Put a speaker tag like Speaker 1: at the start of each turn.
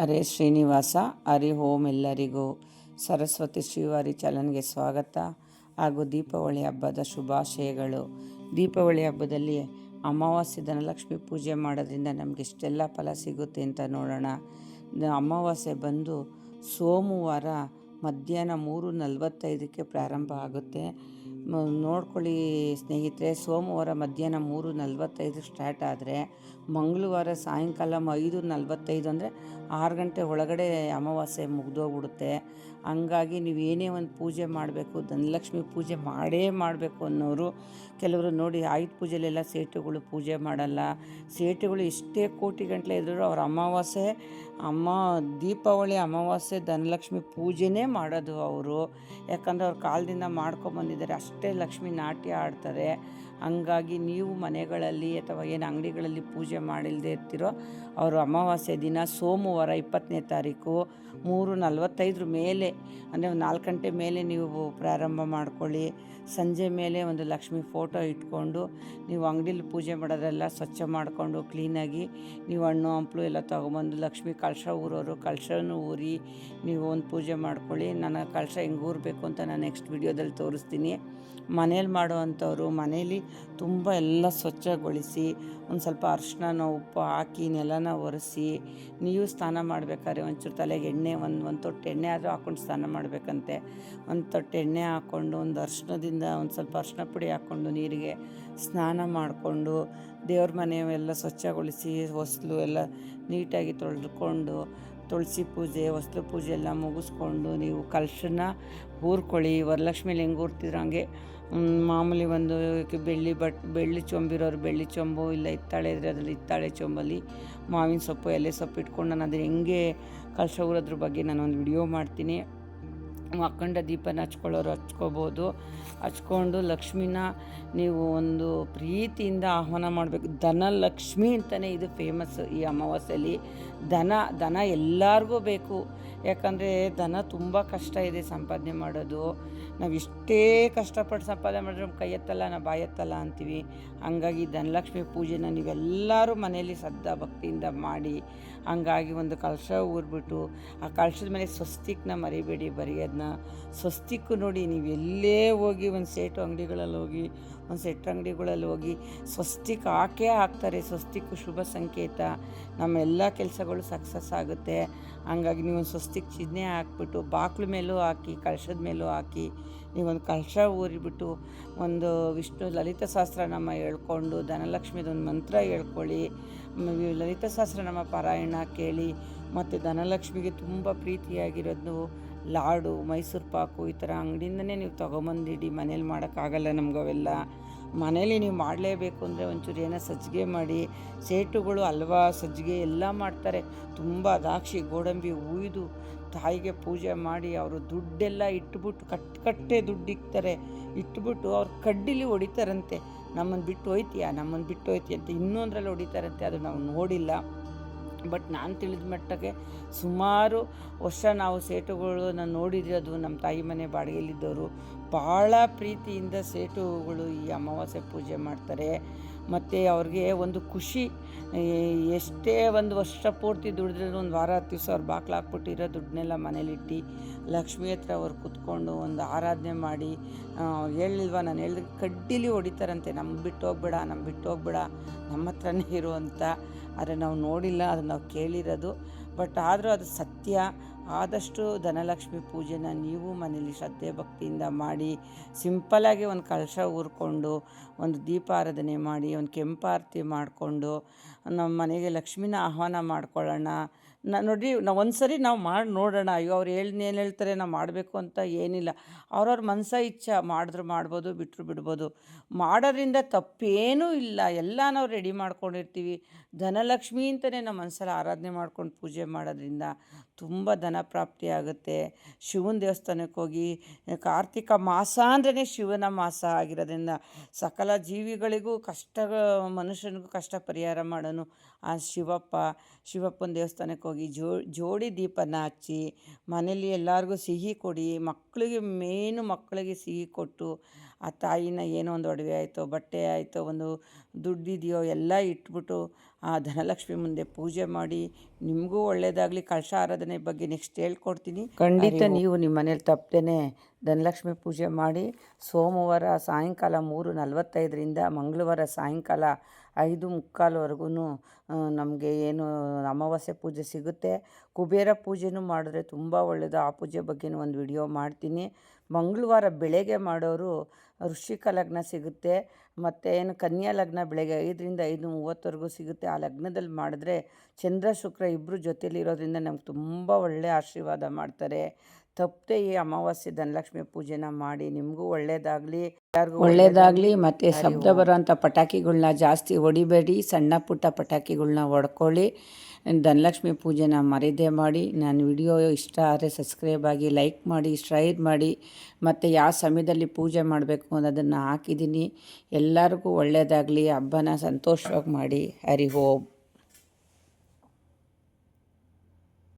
Speaker 1: ಹರೇ ಶ್ರೀನಿವಾಸ ಹರಿ ಓಂ ಎಲ್ಲರಿಗೂ. ಸರಸ್ವತಿ ಶ್ರೀವಾರಿ ಚಲನ್ಗೆ ಸ್ವಾಗತ. ಹಾಗೂ ದೀಪಾವಳಿ ಹಬ್ಬದ ಶುಭಾಶಯಗಳು. ದೀಪಾವಳಿ ಹಬ್ಬದಲ್ಲಿ ಅಮಾವಾಸ್ಯೆ ಧನಲಕ್ಷ್ಮಿ ಪೂಜೆ ಮಾಡೋದ್ರಿಂದ ನಮಗೆ ಇಷ್ಟೆಲ್ಲ ಫಲ ಸಿಗುತ್ತೆ ಅಂತ ನೋಡೋಣ. ಅಮಾವಾಸ್ಯೆ ಬಂದು ಸೋಮವಾರ ಮಧ್ಯಾಹ್ನ ಮೂರು ನಲವತ್ತೈದಕ್ಕೆ ಪ್ರಾರಂಭ ಆಗುತ್ತೆ. ನೋಡ್ಕೊಳ್ಳಿ ಸ್ನೇಹಿತರೆ, ಸೋಮವಾರ ಮಧ್ಯಾಹ್ನ ಮೂರು ನಲವತ್ತೈದು ಸ್ಟಾರ್ಟ್ ಆದರೆ, ಮಂಗಳವಾರ ಸಾಯಂಕಾಲ ಐದು ನಲವತ್ತೈದು ಅಂದರೆ ಆರು ಗಂಟೆ ಒಳಗಡೆ ಅಮಾವಾಸ್ಯೆ ಮುಗ್ದೋಗ್ಬಿಡುತ್ತೆ. ಹಂಗಾಗಿ ನೀವು ಏನೇ ಒಂದು ಪೂಜೆ ಮಾಡಬೇಕು, ಧನಲಕ್ಷ್ಮಿ ಪೂಜೆ ಮಾಡೇ ಮಾಡಬೇಕು ಅನ್ನೋರು, ಕೆಲವರು ನೋಡಿ ಆಯುಧ ಪೂಜೆಲೆಲ್ಲ ಸೇಟುಗಳು ಪೂಜೆ ಮಾಡಲ್ಲ. ಸೇಟುಗಳು ಎಷ್ಟೇ ಕೋಟಿ ಗಂಟಲೆ ಇದ್ದರೂ ಅವ್ರ ಅಮಾವಾಸ್ಯೆ, ಅಮ್ಮ ದೀಪಾವಳಿ, ಅಮಾವಾಸ್ಯೆ, ಧನಲಕ್ಷ್ಮಿ ಪೂಜೆನೇ ಮಾಡೋದು ಅವರು. ಯಾಕಂದರೆ ಅವ್ರ ಕಾಲದಿಂದ ಮಾಡ್ಕೊಂಬಂದಿದ್ದಾರೆ, ಅಷ್ಟೇ ಲಕ್ಷ್ಮಿ ನಾಟ್ಯ ಆಡ್ತಾರೆ. ಹಂಗಾಗಿ ನೀವು ಮನೆಗಳಲ್ಲಿ ಅಥವಾ ಏನು ಅಂಗಡಿಗಳಲ್ಲಿ ಪೂಜೆ ಮಾಡಿಲ್ಲದೆ ಇರ್ತಿರೋ, ಅವರು ಅಮಾವಾಸ್ಯೆ ದಿನ ಸೋಮವಾರ ಇಪ್ಪತ್ತನೇ ತಾರೀಕು ಮೂರು ನಲವತ್ತೈದ್ರ ಮೇಲೆ, ಅಂದರೆ ನಾಲ್ಕು ಗಂಟೆ ಮೇಲೆ ನೀವು ಪ್ರಾರಂಭ ಮಾಡ್ಕೊಳ್ಳಿ. ಸಂಜೆ ಮೇಲೆ ಒಂದು ಲಕ್ಷ್ಮಿ ಫೋಟೋ ಇಟ್ಕೊಂಡು ನೀವು ಅಂಗಡಿಲಿ ಪೂಜೆ ಮಾಡೋದೆಲ್ಲ ಸ್ವಚ್ಛ ಮಾಡಿಕೊಂಡು ಕ್ಲೀನಾಗಿ ನೀವು ಹಣ್ಣು, ಹಂಪಲು ಎಲ್ಲ ತೊಗೊಂಬಂದು ಲಕ್ಷ್ಮಿ ಕಳಶ ಊರೋರು, ಕಳಶನೂ ಊರಿ ನೀವು ಒಂದು ಪೂಜೆ ಮಾಡ್ಕೊಳ್ಳಿ. ನಾನು ಕಳಶ ಹೆಂಗೆ ಊರಬೇಕು ಅಂತ ನಾನು ನೆಕ್ಸ್ಟ್ ವಿಡಿಯೋದಲ್ಲಿ ತೋರಿಸ್ತೀನಿ. ಮನೇಲಿ ಮಾಡುವಂಥವ್ರು ಮನೇಲಿ ತುಂಬ ಎಲ್ಲ ಸ್ವಚ್ಛಗೊಳಿಸಿ, ಒಂದು ಸ್ವಲ್ಪ ಅರಿಶಿನ ಉಪ್ಪು ಹಾಕಿ, ನೆಲನ ಒರೆಸಿ, ನೀವು ಸ್ನಾನ ಮಾಡಬೇಕಾದ್ರೆ ಒಂಚೂರು ತಲೆಗೆ ಎಣ್ಣೆ, ಒಂದು ಒಂದು ತೊಟ್ಟು ಎಣ್ಣೆ ಆದರೂ ಹಾಕ್ಕೊಂಡು ಸ್ನಾನ ಮಾಡಬೇಕಂತೆ. ಒಂದು ತೊಟ್ಟು ಎಣ್ಣೆ ಹಾಕ್ಕೊಂಡು ಒಂದು ಅರ್ಶಿನದಿಂದ ಒಂದು ಸ್ವಲ್ಪ ಅರಿಶಿನ ಪುಡಿ ಹಾಕ್ಕೊಂಡು ನೀರಿಗೆ ಸ್ನಾನ ಮಾಡಿಕೊಂಡು, ದೇವ್ರ ಮನೆ ಎಲ್ಲ ಸ್ವಚ್ಛಗೊಳಿಸಿ, ಹೊಸಲು ಎಲ್ಲ ನೀಟಾಗಿ ತೊಳೆದುಕೊಂಡು ತುಳಸಿ ಪೂಜೆ ವಸ್ತು ಪೂಜೆ ಎಲ್ಲ ಮುಗಿಸ್ಕೊಂಡು ನೀವು ಕಲಶನ ಊರ್ಕೊಳ್ಳಿ. ವರಲಕ್ಷ್ಮಿ ಹೆಂಗೆ ಊರ್ತಿದ್ರು ಹಂಗೆ. ಮಾಮೂಲಿ ಒಂದು ಬೆಳ್ಳಿ ಬಟ್, ಬೆಳ್ಳಿ ಚೊಂಬಿರೋರು ಬೆಳ್ಳಿ ಚೊಂಬು, ಇಲ್ಲ ಇತ್ತಾಳೆ ಇದ್ರೆ ಅದರಲ್ಲಿ ಇತ್ತಾಳೆ ಚೊಂಬಲ್ಲಿ ಮಾವಿನ ಸೊಪ್ಪು, ಎಲೆ ಸೊಪ್ಪು ಇಟ್ಕೊಂಡು ನಾನು ಅದನ್ನ ಹೆಂಗೆ ಕಲಶ ಊರೋದ್ರ ಬಗ್ಗೆ ನಾನು ಒಂದು ವಿಡಿಯೋ ಮಾಡ್ತೀನಿ. ಅಖಂಡ ದೀಪನ ಹಚ್ಕೊಳ್ಳೋರು ಹಚ್ಕೋಬೋದು. ಹಚ್ಕೊಂಡು ಲಕ್ಷ್ಮಿನ ನೀವು ಒಂದು ಪ್ರೀತಿಯಿಂದ ಆಹ್ವಾನ ಮಾಡಬೇಕು. ಧನಲಕ್ಷ್ಮಿ ಅಂತಲೇ ಇದು ಫೇಮಸ್ ಈ ಅಮಾವಾಸ್ಯೆಯಲ್ಲಿ ದನ ದನ ಎಲ್ಲರಿಗೂ ಬೇಕು. ಯಾಕಂದರೆ ದನ ತುಂಬ ಕಷ್ಟ ಇದೆ ಸಂಪಾದನೆ ಮಾಡೋದು. ನಾವು ಇಷ್ಟೇ ಕಷ್ಟಪಟ್ಟು ಸಂಪಾದನೆ ಮಾಡಿದ್ರೆ ನಮ್ಮ ಕೈ ಎತ್ತಲ್ಲ, ನಾವು ಬಾಯತ್ತಲ್ಲ ಅಂತೀವಿ. ಹಂಗಾಗಿ ಧನಲಕ್ಷ್ಮಿ ಪೂಜೆನ ನೀವೆಲ್ಲರೂ ಮನೆಯಲ್ಲಿ ಸದ್ದ ಭಕ್ತಿಯಿಂದ ಮಾಡಿ, ಹಂಗಾಗಿ ಒಂದು ಕಲಶ ಊರ್ಬಿಟ್ಟು, ಆ ಕಲಶದ ಮೇಲೆ ಸ್ವಸ್ತಿಕ್ನ ಮರಿಬೇಡಿ ಬರೆಯೋದನ್ನ ಸ್ವಸ್ತಿಕ್ಕು ನೋಡಿ ನೀವು ಎಲ್ಲೇ ಹೋಗಿ ಒಂದು ಸೇಟು ಅಂಗಡಿಗಳಲ್ಲಿ ಹೋಗಿ, ಒಂದು ಸೆಟ್ ಅಂಗಡಿಗಳಲ್ಲಿ ಹೋಗಿ, ಸ್ವಸ್ತಿಕ್ ಹಾಕೇ ಹಾಕ್ತಾರೆ. ಸ್ವಸ್ತಿಕ್ಕು ಶುಭ ಸಂಕೇತ. ನಮ್ಮ ಎಲ್ಲ ಕೆಲಸಗಳು ಸಕ್ಸಸ್ ಆಗುತ್ತೆ. ಹಂಗಾಗಿ ನೀವು ಒಂದು ಸ್ವಸ್ತಿಕ್ ಚಿಹ್ನೆ ಹಾಕ್ಬಿಟ್ಟು, ಬಾಕ್ಲ ಮೇಲೂ ಹಾಕಿ, ಕಳಶದ ಮೇಲೂ ಹಾಕಿ, ನೀವೊಂದು ಕಳಶ ಊರಿಬಿಟ್ಟು, ಒಂದು ವಿಷ್ಣು ಲಲಿತ ಸಹಸ್ರನಾಮ ಹೇಳ್ಕೊಂಡು ಧನಲಕ್ಷ್ಮಿದೊಂದು ಮಂತ್ರ ಹೇಳ್ಕೊಳ್ಳಿ ಲಲಿತ ಸಹಸ್ರನಾಮ ಪಾರಾಯಣ ಕೇಳಿ, ಮತ್ತು ಧನಲಕ್ಷ್ಮಿಗೆ ತುಂಬ ಪ್ರೀತಿಯಾಗಿರೋದು ಲಾಡು, ಮೈಸೂರು ಪಾಕು ಈ ಥರ ಅಂಗಡಿಯಿಂದನೇ ನೀವು ತೊಗೊಂಬಂದಿಡಿ, ಮನೇಲಿ ಮಾಡೋಕ್ಕಾಗಲ್ಲ ನಮ್ಗೆ ಅವೆಲ್ಲ ಮನೇಲಿ ನೀವು ಮಾಡಲೇಬೇಕು ಅಂದರೆ ಒಂಚೂರು ಏನೋ ಸಜ್ಜಿಗೆ ಮಾಡಿ, ಸೇಟುಗಳು ಹಲ್ವಾ ಸಜ್ಜಿಗೆ ಎಲ್ಲ ಮಾಡ್ತಾರೆ. ತುಂಬ ದ್ರಾಕ್ಷಿ, ಗೋಡಂಬಿ ಉಯ್ದು ತಾಯಿಗೆ ಪೂಜೆ ಮಾಡಿ ಅವರು ದುಡ್ಡೆಲ್ಲ ಇಟ್ಬಿಟ್ಟು ಕಟ್ ಕಟ್ಟೆ ದುಡ್ಡು ಇಕ್ತಾರೆ. ಇಟ್ಬಿಟ್ಟು ಅವ್ರು ಕಡ್ಡಿಲಿ ಹೊಡಿತಾರಂತೆ. ನಮ್ಮನ್ನು ಬಿಟ್ಟು ಹೋಯ್ತೀಯಾ? ನಮ್ಮನ್ನು ಬಿಟ್ಟು ಹೋಯ್ತೀಯ ಅಂತ ಇನ್ನೊಂದರಲ್ಲಿ ಹೊಡಿತಾರಂತೆ. ಅದು ನಾವು ನೋಡಿಲ್ಲ. ಬಟ್ ನಾನು ತಿಳಿದ ಮಟ್ಟಕ್ಕೆ ಸುಮಾರು ವರ್ಷ ನಾವು ಸೇಟುಗಳು ನಾನು ನೋಡಿರೋದು ನಮ್ಮ ತಾಯಿ ಮನೆ ಬಾಡಿಗೆಯಲ್ಲಿದ್ದವರು ಭಾಳ ಪ್ರೀತಿಯಿಂದ ಸೇಟುಗಳು ಈ ಅಮಾವಾಸ್ಯೆ ಪೂಜೆ ಮಾಡ್ತಾರೆ. ಮತ್ತು ಅವ್ರಿಗೆ ಒಂದು ಖುಷಿ. ಎಷ್ಟೇ ಒಂದು ವರ್ಷ ಪೂರ್ತಿ ದುಡಿದ್ರೆ ಒಂದು ವಾರ, ಹತ್ತು ದಿವಸ ಅವ್ರು ಬಾಕ್ಲು ಹಾಕ್ಬಿಟ್ಟಿರೋ ದುಡ್ಡನ್ನೆಲ್ಲ ಮನೇಲಿಟ್ಟು ಲಕ್ಷ್ಮಿ ಹತ್ರ ಅವ್ರು ಕುತ್ಕೊಂಡು ಒಂದು ಆರಾಧನೆ ಮಾಡಿ ಹೇಳಿಲ್ವಾ ನಾನು ಹೇಳಿದ್ರೆ ಕಡ್ಡಿಲಿ ಹೊಡಿತಾರಂತೆ ನಮ್ಮ ಬಿಟ್ಟು ಹೋಗ್ಬೇಡ ನಮ್ಮ ಬಿಟ್ಟು ಹೋಗ್ಬೇಡ ನಮ್ಮ ಹತ್ರನೇ ಇರು ಆದರೆ ನಾವು ನೋಡಿಲ್ಲ, ಅದನ್ನು ನಾವು ಕೇಳಿರೋದು. ಬಟ್ ಆದರೂ ಅದು ಸತ್ಯ. ಆದಷ್ಟು ಧನಲಕ್ಷ್ಮಿ ಪೂಜೆನ ನೀವು ಮನೇಲಿ ಶ್ರದ್ಧೆ ಭಕ್ತಿಯಿಂದ ಮಾಡಿ ಸಿಂಪಲಾಗಿ ಒಂದು ಕಳಶ ಊರ್ಕೊಂಡು, ಒಂದು ದೀಪಾರಾಧನೆ ಮಾಡಿ, ಒಂದು ಕೆಂಪಾರತಿ ಮಾಡಿಕೊಂಡು ನಮ್ಮ ಮನೆಗೆ ಲಕ್ಷ್ಮಿನ ಆಹ್ವಾನ ಮಾಡ್ಕೊಳ್ಳೋಣ. ನಾ, ನೋಡಿ ನಾವು ಒಂದು ಸರಿ ನಾವು ಮಾಡಿ, ನೋಡೋಣ, ಅಯ್ಯೋ ಅವ್ರು ಏನು ಹೇಳ್ತಾರೆ ನಾವು ಮಾಡಬೇಕು ಅಂತ ಏನಿಲ್ಲ. ಅವ್ರವ್ರ ಮನಸ ಇಚ್ಛೆ ಮಾಡಿದ್ರು ಮಾಡ್ಬೋದು ಬಿಟ್ಟರು ಬಿಡ್ಬೋದು. ಮಾಡೋದ್ರಿಂದ ತಪ್ಪೇನೂ ಇಲ್ಲ. ಎಲ್ಲ ನಾವು ರೆಡಿ ಮಾಡ್ಕೊಂಡಿರ್ತೀವಿ. ಧನಲಕ್ಷ್ಮಿ ಅಂತಲೇ ನಮ್ಮ ಮನಸ್ಸಲ್ಲಿ ಆರಾಧನೆ ಮಾಡ್ಕೊಂಡು ಪೂಜೆ ಮಾಡೋದ್ರಿಂದ ತುಂಬ ಧನ ಪ್ರಾಪ್ತಿ ಆಗುತ್ತೆ. ಶಿವನ ದೇವಸ್ಥಾನಕ್ಕೆ ಹೋಗಿ, ಕಾರ್ತಿಕ ಮಾಸ ಅಂದ್ರೇ ಶಿವನ ಮಾಸ ಆಗಿರೋದ್ರಿಂದ ಸಕಲ ಜೀವಿಗಳಿಗೂ ಕಷ್ಟ, ಮನುಷ್ಯನಿಗೂ ಕಷ್ಟ ಪರಿಹಾರ ಮಾಡೋನು ಆ ಶಿವಪ್ಪ. ಶಿವಪ್ಪನ ದೇವಸ್ಥಾನಕ್ಕೆ ಹೋಗಿ ಜೋ ಜೋಡಿ ದೀಪನ ಹಚ್ಚಿ ಮನೇಲಿ ಎಲ್ಲರಿಗೂ ಸಿಹಿ ಕೊಡಿ ಮಕ್ಕಳಿಗೆ ಮೇನು ಮಕ್ಕಳಿಗೆ ಸಿಹಿ ಕೊಟ್ಟು ಆ ತಾಯಿನ ಏನೋ ಒಂದು ಒಡವೆ ಆಯಿತೋ ಬಟ್ಟೆ ಆಯಿತೋ ಒಂದು ದುಡ್ಡಿದೆಯೋ ಎಲ್ಲ ಇಟ್ಬಿಟ್ಟು ಆ ಧನಲಕ್ಷ್ಮಿ ಮುಂದೆ ಪೂಜೆ ಮಾಡಿ ನಿಮಗೂ ಒಳ್ಳೆಯದಾಗಲಿ ಕಳಶ ಆರಾಧನೆ ಬಗ್ಗೆ ನೆಕ್ಸ್ಟ್ ಹೇಳ್ಕೊಡ್ತೀನಿ. ಖಂಡಿತ ನೀವು ನಿಮ್ಮ ಮನೇಲಿ ತಪ್ಪದೇನೆ ಧನಲಕ್ಷ್ಮಿ ಪೂಜೆ ಮಾಡಿ ಸೋಮವಾರ ಸಾಯಂಕಾಲ ಮೂರು ನಲವತ್ತೈದರಿಂದ ಮಂಗಳವಾರ ಸಾಯಂಕಾಲ ಐದು ಮುಕ್ಕಾಲ್ವರೆಗೂ ನಮಗೆ ಏನು ಅಮಾವಾಸ್ಯೆ ಪೂಜೆ ಸಿಗುತ್ತೆ. ಕುಬೇರ ಪೂಜೆನೂ ಮಾಡಿದ್ರೆ ತುಂಬ ಒಳ್ಳೆಯದು ಆ ಪೂಜೆ ಬಗ್ಗೆನೂ ಒಂದು ವಿಡಿಯೋ ಮಾಡ್ತೀನಿ. ಮಂಗಳವಾರ ಬೆಳಗ್ಗೆ ಮಾಡೋರು ಋಷಿಕ ಲಗ್ನ ಸಿಗುತ್ತೆ. ಮತ್ತು ಏನು ಕನ್ಯಾ ಲಗ್ನ ಬೆಳಗ್ಗೆ ಐದರಿಂದ ಐದು ಮೂವತ್ತವರೆಗೂ ಸಿಗುತ್ತೆ. ಆ ಲಗ್ನದಲ್ಲಿ ಮಾಡಿದ್ರೆ ಚಂದ್ರ ಶುಕ್ರ ಇಬ್ಬರು ಜೊತೆಲಿರೋದ್ರಿಂದ ನಮ್ಗೆ ತುಂಬ ಒಳ್ಳೆಯ ಆಶೀರ್ವಾದ ಮಾಡ್ತಾರೆ. ತಪ್ಪದೆ ಈ ಅಮಾವಾಸ್ಯೆ ಧನಲಕ್ಷ್ಮಿ ಪೂಜೆನ ಮಾಡಿ ನಿಮಗೂ ಒಳ್ಳೇದಾಗಲಿ ಒಳ್ಳೇದಾಗಲಿ ಮತ್ತು ಶಬ್ದ ಬರೋಂಥ ಪಟಾಕಿಗಳನ್ನ ಜಾಸ್ತಿ ಹೊಡಿಬೇಡಿ ಸಣ್ಣ ಪುಟ್ಟ ಪಟಾಕಿಗಳನ್ನ ಹೊಡ್ಕೊಳ್ಳಿ. ಧನಲಕ್ಷ್ಮಿ ಪೂಜೆನ ಮರೀದೇ ಮಾಡಿ ನಾನು ವಿಡಿಯೋ ಇಷ್ಟ ಆದರೆ ಸಬ್ಸ್ಕ್ರೈಬ್ ಆಗಿ ಲೈಕ್ ಮಾಡಿ ಶೇರ್ ಮಾಡಿ ಮತ್ತು ಯಾವ ಸಮಯದಲ್ಲಿ ಪೂಜೆ ಮಾಡಬೇಕು ಅನ್ನೋದನ್ನು ಹಾಕಿದ್ದೀನಿ. ಎಲ್ಲರಿಗೂ ಒಳ್ಳೆಯದಾಗಲಿ ಹಬ್ಬನ ಸಂತೋಷವಾಗಿ ಮಾಡಿ. ಹರಿ ಓಂ.